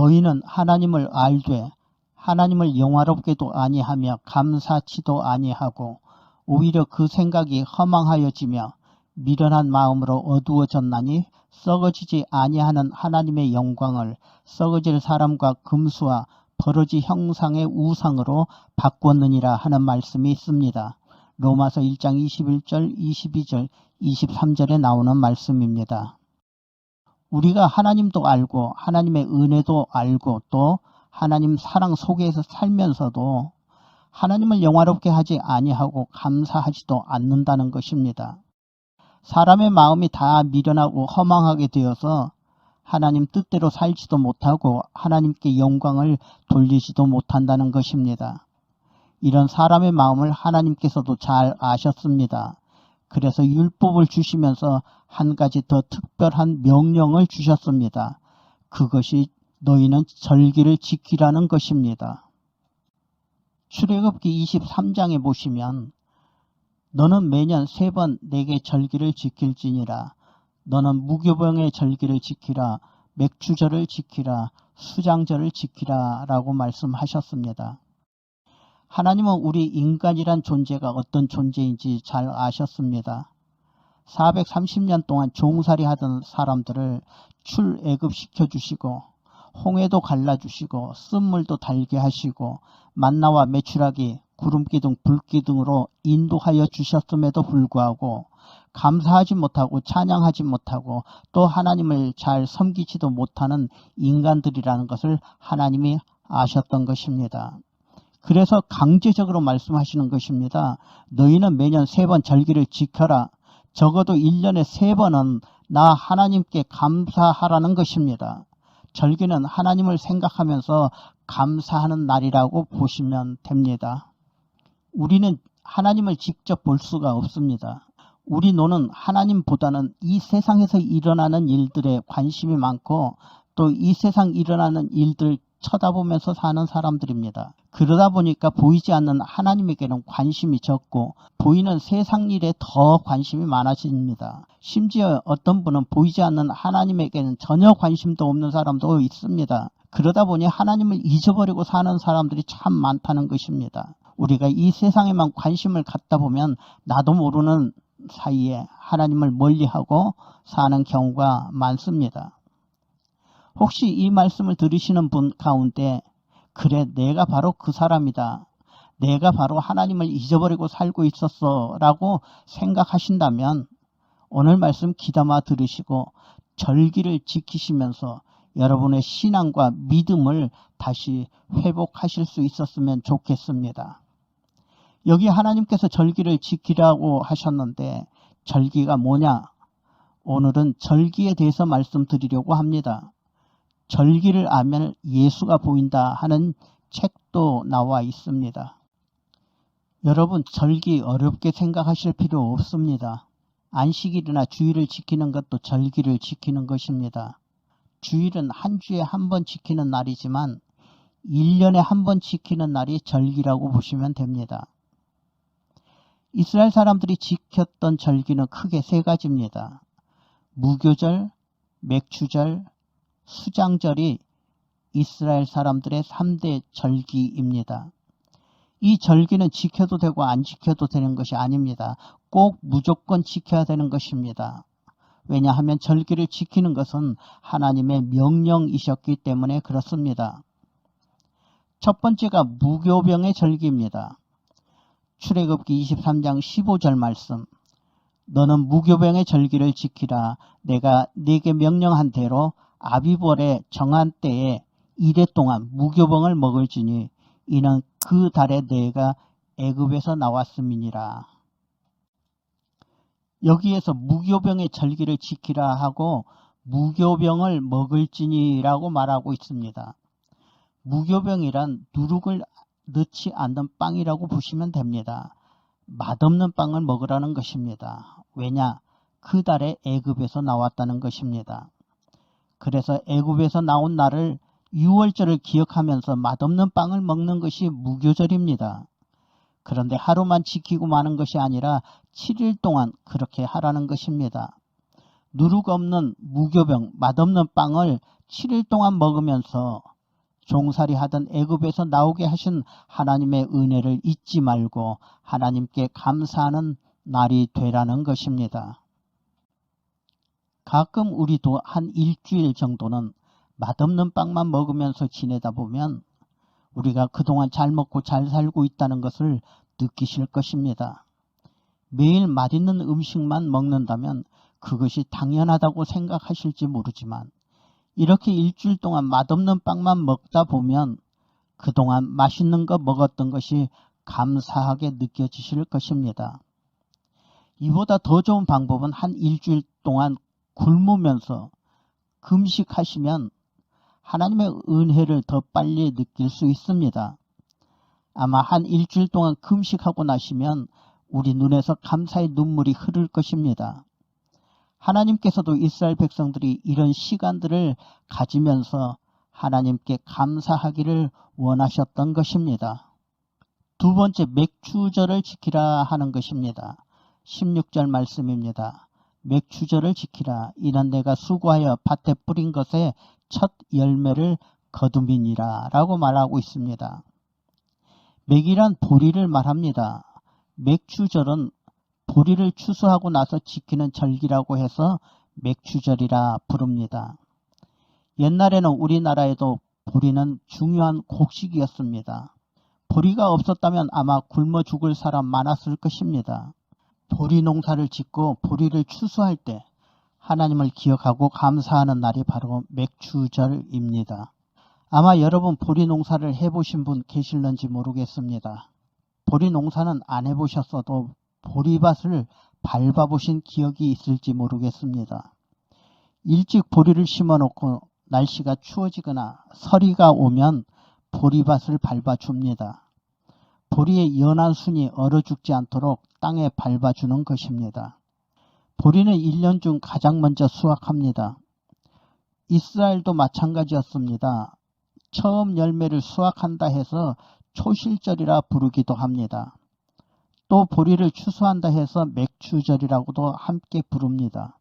너희는 하나님을 알되 하나님을 영화롭게도 아니하며 감사치도 아니하고 오히려 그 생각이 허망하여지며 미련한 마음으로 어두워졌나니 썩어지지 아니하는 하나님의 영광을 썩어질 사람과 금수와 버러지 형상의 우상으로 바꿨느니라 하는 말씀이 있습니다. 로마서 1장 21절, 22절, 23절에 나오는 말씀입니다. 우리가 하나님도 알고 하나님의 은혜도 알고 또 하나님 사랑 속에서 살면서도 하나님을 영화롭게 하지 아니하고 감사하지도 않는다는 것입니다. 사람의 마음이 다 미련하고 허망하게 되어서 하나님 뜻대로 살지도 못하고 하나님께 영광을 돌리지도 못한다는 것입니다. 이런 사람의 마음을 하나님께서도 잘 아셨습니다. 그래서 율법을 주시면서 한 가지 더 특별한 명령을 주셨습니다. 그것이 너희는 절기를 지키라는 것입니다. 출애굽기 23장에 보시면 너는 매년 세 번 내게 절기를 지킬지니라 너는 무교병의 절기를 지키라 맥주절을 지키라 수장절을 지키라 라고 말씀하셨습니다. 하나님은 우리 인간이란 존재가 어떤 존재인지 잘 아셨습니다. 430년 동안 종살이 하던 사람들을 출애굽시켜 주시고 홍해도 갈라주시고 쓴물도 달게 하시고 만나와 메추라기 구름기둥 불기둥으로 인도하여 주셨음에도 불구하고 감사하지 못하고 찬양하지 못하고 또 하나님을 잘 섬기지도 못하는 인간들이라는 것을 하나님이 아셨던 것입니다. 그래서 강제적으로 말씀하시는 것입니다. 너희는 매년 세 번 절기를 지켜라. 적어도 1년에 세 번은 나 하나님께 감사하라는 것입니다. 절기는 하나님을 생각하면서 감사하는 날이라고 보시면 됩니다. 우리는 하나님을 직접 볼 수가 없습니다. 우리 노는 하나님보다는 이 세상에서 일어나는 일들에 관심이 많고 또 이 세상 일어나는 일들 쳐다보면서 사는 사람들입니다. 그러다 보니까 보이지 않는 하나님에게는 관심이 적고 보이는 세상 일에 더 관심이 많아집니다. 심지어 어떤 분은 보이지 않는 하나님에게는 전혀 관심도 없는 사람도 있습니다. 그러다 보니 하나님을 잊어버리고 사는 사람들이 참 많다는 것입니다. 우리가 이 세상에만 관심을 갖다 보면 나도 모르는 사이에 하나님을 멀리하고 사는 경우가 많습니다. 혹시 이 말씀을 들으시는 분 가운데 그래 내가 바로 그 사람이다. 내가 바로 하나님을 잊어버리고 살고 있었어 라고 생각하신다면 오늘 말씀 귀담아 들으시고 절기를 지키시면서 여러분의 신앙과 믿음을 다시 회복하실 수 있었으면 좋겠습니다. 여기 하나님께서 절기를 지키라고 하셨는데 절기가 뭐냐? 오늘은 절기에 대해서 말씀드리려고 합니다. 절기를 알면 예수가 보인다 하는 책도 나와 있습니다. 여러분 절기 어렵게 생각하실 필요 없습니다. 안식일이나 주일을 지키는 것도 절기를 지키는 것입니다. 주일은 한 주에 한 번 지키는 날이지만 1년에 한 번 지키는 날이 절기라고 보시면 됩니다. 이스라엘 사람들이 지켰던 절기는 크게 세 가지입니다. 무교절, 맥주절, 수장절이 이스라엘 사람들의 3대 절기입니다. 이 절기는 지켜도 되고 안 지켜도 되는 것이 아닙니다. 꼭 무조건 지켜야 되는 것입니다. 왜냐하면 절기를 지키는 것은 하나님의 명령이셨기 때문에 그렇습니다. 첫 번째가 무교병의 절기입니다. 출애굽기 23장 15절 말씀 너는 무교병의 절기를 지키라 내가 네게 명령한 대로 아비벌의 정한 때에 이래 동안 무교병을 먹을지니 이는 그 달에 내가 애굽에서 나왔음이니라. 여기에서 무교병의 절기를 지키라 하고 무교병을 먹을지니라고 말하고 있습니다. 무교병이란 누룩을 넣지 않는 빵이라고 보시면 됩니다. 맛없는 빵을 먹으라는 것입니다. 왜냐? 그 달에 애굽에서 나왔다는 것입니다. 그래서 애굽에서 나온 날을 6월절을 기억하면서 맛없는 빵을 먹는 것이 무교절입니다. 그런데 하루만 지키고 마는 것이 아니라 7일 동안 그렇게 하라는 것입니다. 누룩 없는 무교병 맛없는 빵을 7일 동안 먹으면서 종살이 하던 애굽에서 나오게 하신 하나님의 은혜를 잊지 말고 하나님께 감사하는 날이 되라는 것입니다. 가끔 우리도 한 일주일 정도는 맛없는 빵만 먹으면서 지내다 보면 우리가 그동안 잘 먹고 잘 살고 있다는 것을 느끼실 것입니다. 매일 맛있는 음식만 먹는다면 그것이 당연하다고 생각하실지 모르지만 이렇게 일주일 동안 맛없는 빵만 먹다 보면 그동안 맛있는 거 먹었던 것이 감사하게 느껴지실 것입니다. 이보다 더 좋은 방법은 한 일주일 동안 굶으면서 금식하시면 하나님의 은혜를 더 빨리 느낄 수 있습니다. 아마 한 일주일 동안 금식하고 나시면 우리 눈에서 감사의 눈물이 흐를 것입니다. 하나님께서도 이스라엘 백성들이 이런 시간들을 가지면서 하나님께 감사하기를 원하셨던 것입니다. 두 번째 맥주절을 지키라 하는 것입니다. 16절 말씀입니다. 맥주절을 지키라 이는 내가 수고하여 밭에 뿌린 것에 첫 열매를 거둠이니라 라고 말하고 있습니다. 맥이란 보리를 말합니다. 맥주절은 보리를 추수하고 나서 지키는 절기라고 해서 맥주절이라 부릅니다. 옛날에는 우리나라에도 보리는 중요한 곡식이었습니다. 보리가 없었다면 아마 굶어 죽을 사람 많았을 것입니다. 보리 농사를 짓고 보리를 추수할 때 하나님을 기억하고 감사하는 날이 바로 맥주절입니다. 아마 여러분 보리 농사를 해보신 분 계실는지 모르겠습니다. 보리 농사는 안 해보셨어도 보리밭을 밟아보신 기억이 있을지 모르겠습니다. 일찍 보리를 심어놓고 날씨가 추워지거나 서리가 오면 보리밭을 밟아줍니다. 보리의 연한 순이 얼어 죽지 않도록 땅에 밟아주는 것입니다. 보리는 1년 중 가장 먼저 수확합니다. 이스라엘도 마찬가지였습니다. 처음 열매를 수확한다 해서 초실절이라 부르기도 합니다. 또 보리를 추수한다 해서 맥추절이라고도 함께 부릅니다.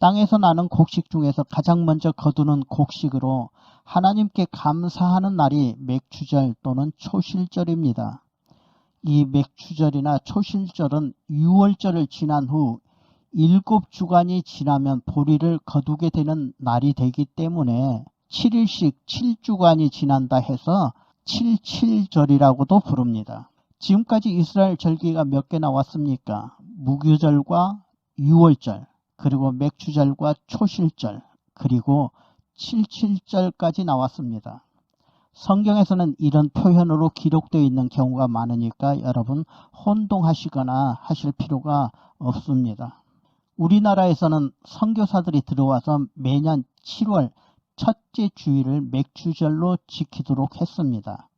땅에서 나는 곡식 중에서 가장 먼저 거두는 곡식으로 하나님께 감사하는 날이 맥추절 또는 초실절입니다. 이 맥추절이나 초실절은 6월절을 지난 후 일곱 주간이 지나면 보리를 거두게 되는 날이 되기 때문에 7일씩 7주간이 지난다 해서 77절이라고도 부릅니다. 지금까지 이스라엘 절기가 몇 개 나왔습니까? 무교절과 6월절, 그리고 맥추절과 초실절, 그리고 77절까지 나왔습니다. 성경에서는 이런 표현으로 기록되어 있는 경우가 많으니까 여러분 혼동하시거나 하실 필요가 없습니다. 우리나라에서는 선교사들이 들어와서 매년 7월 첫째 주일을 맥주절로 지키도록 했습니다.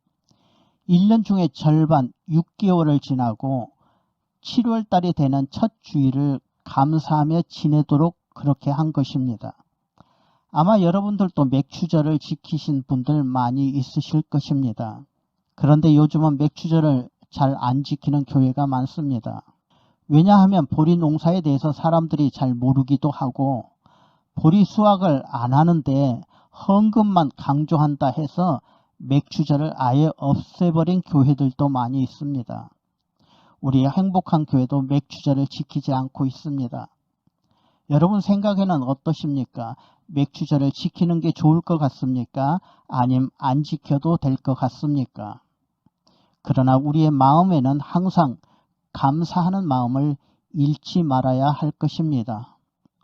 1년 중에 절반 6개월을 지나고 7월 달이 되는 첫 주일을 감사하며 지내도록 그렇게 한 것입니다. 아마 여러분들도 맥추절을 지키신 분들 많이 있으실 것입니다. 그런데 요즘은 맥추절을 잘 안 지키는 교회가 많습니다. 왜냐하면 보리 농사에 대해서 사람들이 잘 모르기도 하고 보리 수확을 안 하는데 헌금만 강조한다 해서 맥주절을 아예 없애버린 교회들도 많이 있습니다. 우리 행복한 교회도 맥주절을 지키지 않고 있습니다. 여러분 생각에는 어떠십니까? 맥주절을 지키는 게 좋을 것 같습니까? 아님 안 지켜도 될 것 같습니까? 그러나 우리의 마음에는 항상 감사하는 마음을 잃지 말아야 할 것입니다.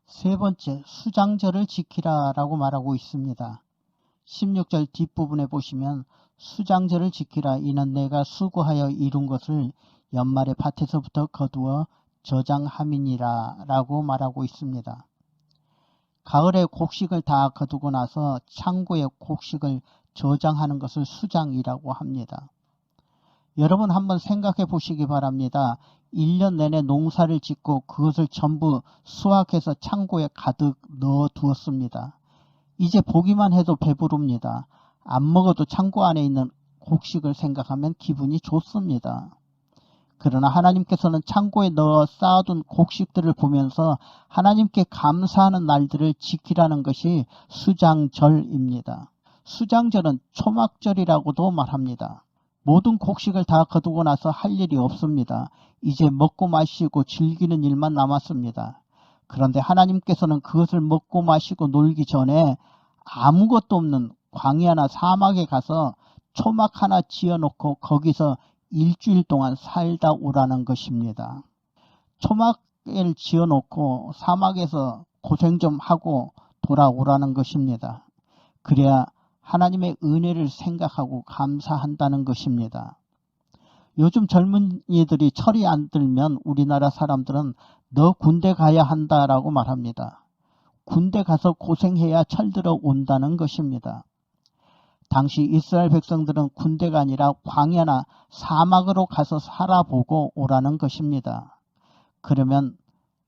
세 번째, 수장절을 지키라 라고 말하고 있습니다. 16절 뒷부분에 보시면 수장절을 지키라 이는 내가 수고하여 이룬 것을 연말에 밭에서부터 거두어 저장함이니라 라고 말하고 있습니다. 가을에 곡식을 다 거두고 나서 창고에 곡식을 저장하는 것을 수장이라고 합니다. 여러분 한번 생각해 보시기 바랍니다. 1년 내내 농사를 짓고 그것을 전부 수확해서 창고에 가득 넣어 두었습니다. 이제 보기만 해도 배부릅니다. 안 먹어도 창고 안에 있는 곡식을 생각하면 기분이 좋습니다. 그러나 하나님께서는 창고에 넣어 쌓아둔 곡식들을 보면서 하나님께 감사하는 날들을 지키라는 것이 수장절입니다. 수장절은 초막절이라고도 말합니다. 모든 곡식을 다 거두고 나서 할 일이 없습니다. 이제 먹고 마시고 즐기는 일만 남았습니다. 그런데 하나님께서는 그것을 먹고 마시고 놀기 전에 아무것도 없는 광야나 사막에 가서 초막 하나 지어놓고 거기서 일주일 동안 살다 오라는 것입니다. 초막을 지어놓고 사막에서 고생 좀 하고 돌아오라는 것입니다. 그래야 하나님의 은혜를 생각하고 감사한다는 것입니다. 요즘 젊은이들이 철이 안 들면 우리나라 사람들은 너 군대 가야 한다라고 말합니다. 군대 가서 고생해야 철들어 온다는 것입니다. 당시 이스라엘 백성들은 군대가 아니라 광야나 사막으로 가서 살아보고 오라는 것입니다. 그러면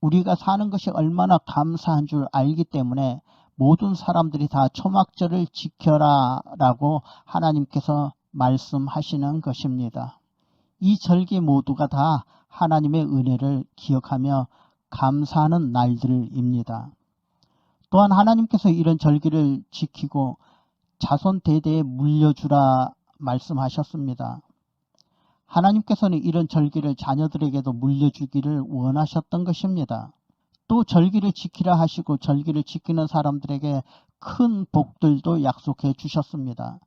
우리가 사는 것이 얼마나 감사한 줄 알기 때문에 모든 사람들이 다 초막절을 지켜라 라고 하나님께서 말씀하시는 것입니다. 이 절기 모두가 다 하나님의 은혜를 기억하며 감사하는 날들입니다. 또한 하나님께서 이런 절기를 지키고 자손 대대에 물려주라 말씀하셨습니다. 하나님께서는 이런 절기를 자녀들에게도 물려주기를 원하셨던 것입니다. 또 절기를 지키라 하시고 절기를 지키는 사람들에게 큰 복들도 약속해 주셨습니다.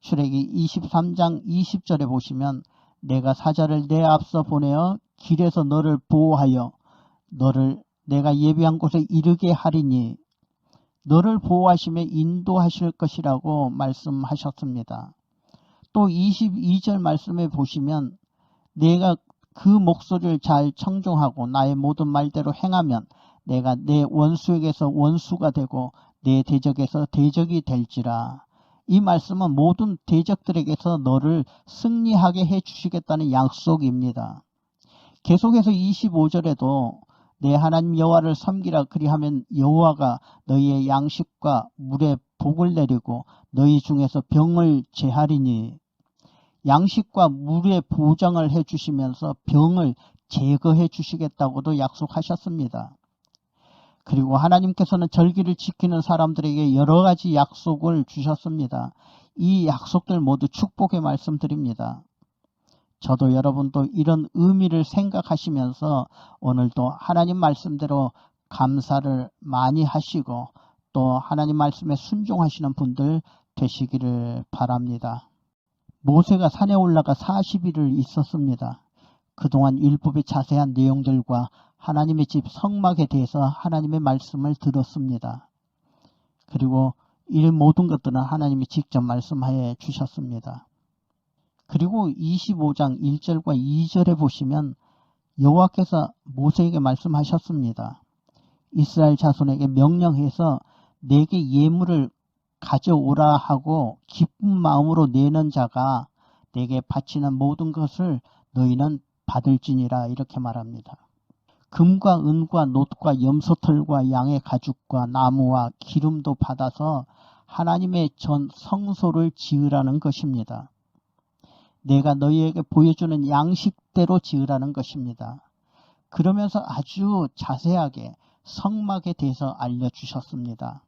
출애기 23장 20절에 보시면 내가 사자를 내 앞서 보내어 길에서 너를 보호하여 너를 내가 예비한 곳에 이르게 하리니 너를 보호하시며 인도하실 것이라고 말씀하셨습니다. 또 22절 말씀에 보시면 내가 그 목소리를 잘 청종하고 나의 모든 말대로 행하면 내가 내 원수에게서 원수가 되고 내 대적에서 대적이 될지라. 이 말씀은 모든 대적들에게서 너를 승리하게 해 주시겠다는 약속입니다. 계속해서 25절에도 내 하나님 여호와를 섬기라 그리하면 여호와가 너희의 양식과 물에 복을 내리고 너희 중에서 병을 제하리니 양식과 물의 보장을 해 주시면서 병을 제거해 주시겠다고도 약속하셨습니다. 그리고 하나님께서는 절기를 지키는 사람들에게 여러 가지 약속을 주셨습니다. 이 약속들 모두 축복의 말씀드립니다. 저도 여러분도 이런 의미를 생각하시면서 오늘도 하나님 말씀대로 감사를 많이 하시고 또 하나님 말씀에 순종하시는 분들 되시기를 바랍니다. 모세가 산에 올라가 40일을 있었습니다. 그동안 율법의 자세한 내용들과 하나님의 집 성막에 대해서 하나님의 말씀을 들었습니다. 그리고 이 모든 것들은 하나님이 직접 말씀하여 주셨습니다. 그리고 25장 1절과 2절에 보시면 여호와께서 모세에게 말씀하셨습니다. 이스라엘 자손에게 명령해서 내게 예물을 가져오라 하고 기쁜 마음으로 내는 자가 내게 바치는 모든 것을 너희는 받을지니라 이렇게 말합니다. 금과 은과 놋과 염소털과 양의 가죽과 나무와 기름도 받아서 하나님의 전 성소를 지으라는 것입니다. 내가 너희에게 보여주는 양식대로 지으라는 것입니다. 그러면서 아주 자세하게 성막에 대해서 알려주셨습니다.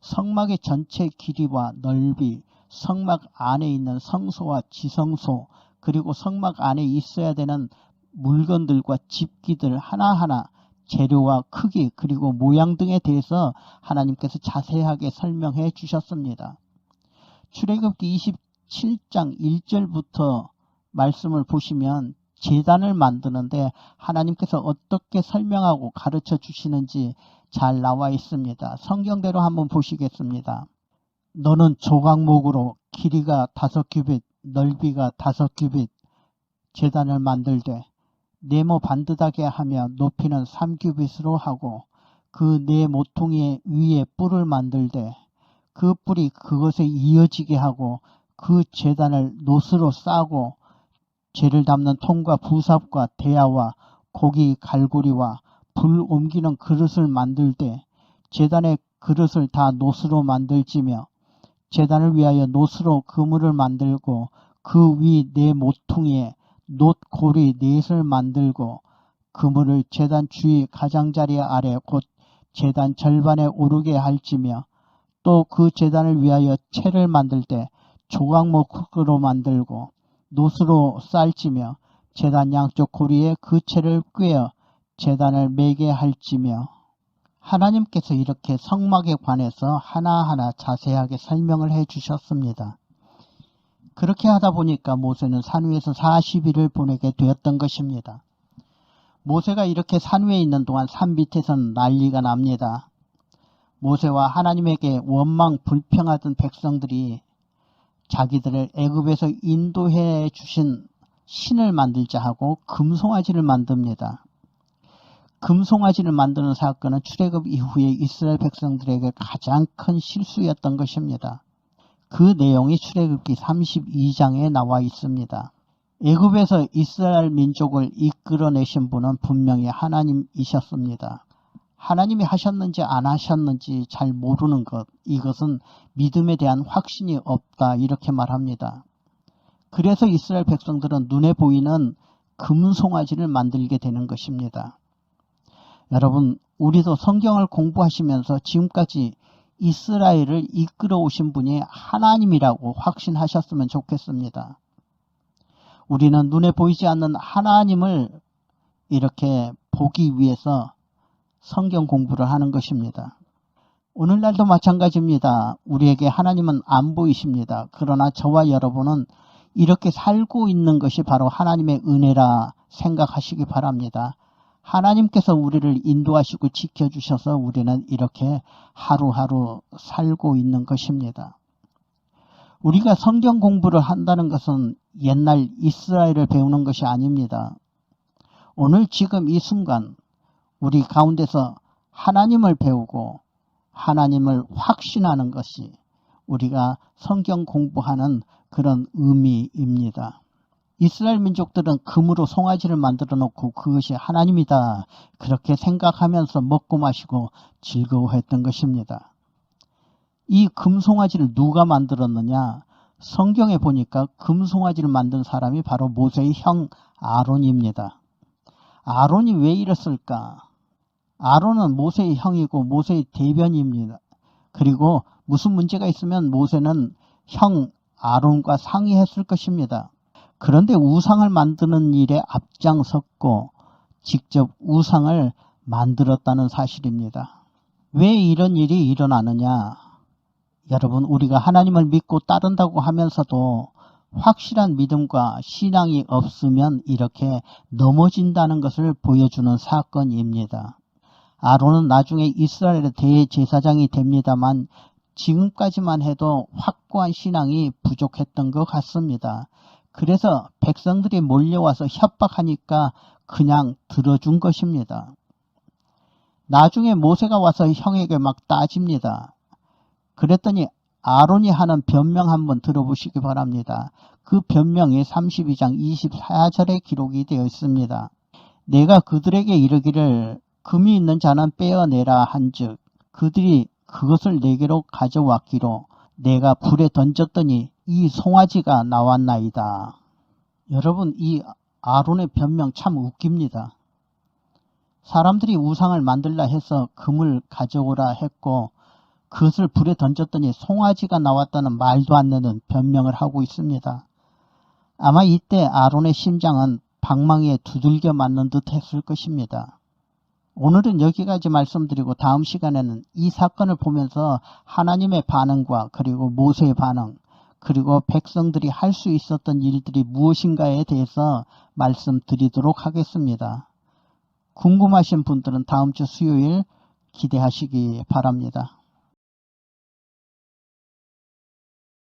성막의 전체 길이와 넓이, 성막 안에 있는 성소와 지성소, 그리고 성막 안에 있어야 되는 물건들과 집기들 하나하나 재료와 크기 그리고 모양 등에 대해서 하나님께서 자세하게 설명해 주셨습니다. 출애굽기 27장 1절부터 말씀을 보시면 재단을 만드는데 하나님께서 어떻게 설명하고 가르쳐 주시는지 잘 나와 있습니다. 성경대로 한번 보시겠습니다. 너는 조각목으로 길이가 다섯 규빗, 넓이가 다섯 규빗 재단을 만들되 네모 반듯하게 하며 높이는 3규빗으로 하고 그 네 모퉁이 위에 뿔을 만들되 그 뿔이 그것에 이어지게 하고 그 재단을 노스로 싸고 죄를 담는 통과 부삽과 대야와 고기 갈고리와 불 옮기는 그릇을 만들 때 재단의 그릇을 다 노스로 만들지며 재단을 위하여 노스로 그물을 만들고 그 위 네 모퉁이에 놋고리 넷을 만들고 그물을 제단 주위 가장자리 아래 곧 제단 절반에 오르게 할지며 또그 제단을 위하여 채를 만들 때 조각목으로 만들고 놋으로 쌀지며 제단 양쪽 고리에 그 채를 꿰어 제단을 매게 할지며 하나님께서 이렇게 성막에 관해서 하나하나 자세하게 설명을 해 주셨습니다. 그렇게 하다 보니까 모세는 산 위에서 40일을 보내게 되었던 것입니다. 모세가 이렇게 산 위에 있는 동안 산 밑에서는 난리가 납니다. 모세와 하나님에게 원망 불평하던 백성들이 자기들을 애굽에서 인도해 주신 신을 만들자 하고 금송아지를 만듭니다. 금송아지를 만드는 사건은 출애굽 이후에 이스라엘 백성들에게 가장 큰 실수였던 것입니다. 그 내용이 출애굽기 32장에 나와 있습니다. 애굽에서 이스라엘 민족을 이끌어내신 분은 분명히 하나님이셨습니다. 하나님이 하셨는지 안 하셨는지 잘 모르는 것, 이것은 믿음에 대한 확신이 없다 이렇게 말합니다. 그래서 이스라엘 백성들은 눈에 보이는 금송아지를 만들게 되는 것입니다. 여러분, 우리도 성경을 공부하시면서 지금까지 이스라엘을 이끌어 오신 분이 하나님이라고 확신하셨으면 좋겠습니다. 우리는 눈에 보이지 않는 하나님을 이렇게 보기 위해서 성경 공부를 하는 것입니다. 오늘날도 마찬가지입니다. 우리에게 하나님은 안 보이십니다. 그러나 저와 여러분은 이렇게 살고 있는 것이 바로 하나님의 은혜라 생각하시기 바랍니다. 하나님께서 우리를 인도하시고 지켜주셔서 우리는 이렇게 하루하루 살고 있는 것입니다. 우리가 성경 공부를 한다는 것은 옛날 이스라엘을 배우는 것이 아닙니다. 오늘 지금 이 순간 우리 가운데서 하나님을 배우고 하나님을 확신하는 것이 우리가 성경 공부하는 그런 의미입니다. 이스라엘 민족들은 금으로 송아지를 만들어 놓고 그것이 하나님이다. 그렇게 생각하면서 먹고 마시고 즐거워했던 것입니다. 이 금송아지를 누가 만들었느냐? 성경에 보니까 금송아지를 만든 사람이 바로 모세의 형 아론입니다. 아론이 왜 이랬을까? 아론은 모세의 형이고 모세의 대변입니다. 그리고 무슨 문제가 있으면 모세는 형 아론과 상의했을 것입니다. 그런데 우상을 만드는 일에 앞장섰고 직접 우상을 만들었다는 사실입니다. 왜 이런 일이 일어나느냐? 여러분, 우리가 하나님을 믿고 따른다고 하면서도 확실한 믿음과 신앙이 없으면 이렇게 넘어진다는 것을 보여주는 사건입니다. 아론은 나중에 이스라엘의 대제사장이 됩니다만 지금까지만 해도 확고한 신앙이 부족했던 것 같습니다. 그래서 백성들이 몰려와서 협박하니까 그냥 들어준 것입니다. 나중에 모세가 와서 형에게 막 따집니다. 그랬더니 아론이 하는 변명 한번 들어보시기 바랍니다. 그 변명이 32장 24절에 기록이 되어 있습니다. 내가 그들에게 이르기를 금이 있는 자는 빼어내라 한즉 그들이 그것을 내게로 가져왔기로 내가 불에 던졌더니 이 송아지가 나왔나이다. 여러분 이 아론의 변명 참 웃깁니다. 사람들이 우상을 만들라 해서 금을 가져오라 했고 그것을 불에 던졌더니 송아지가 나왔다는 말도 안 되는 변명을 하고 있습니다. 아마 이때 아론의 심장은 방망이에 두들겨 맞는 듯 했을 것입니다. 오늘은 여기까지 말씀드리고 다음 시간에는 이 사건을 보면서 하나님의 반응과 그리고 모세의 반응 그리고 백성들이 할 수 있었던 일들이 무엇인가에 대해서 말씀드리도록 하겠습니다. 궁금하신 분들은 다음 주 수요일 기대하시기 바랍니다.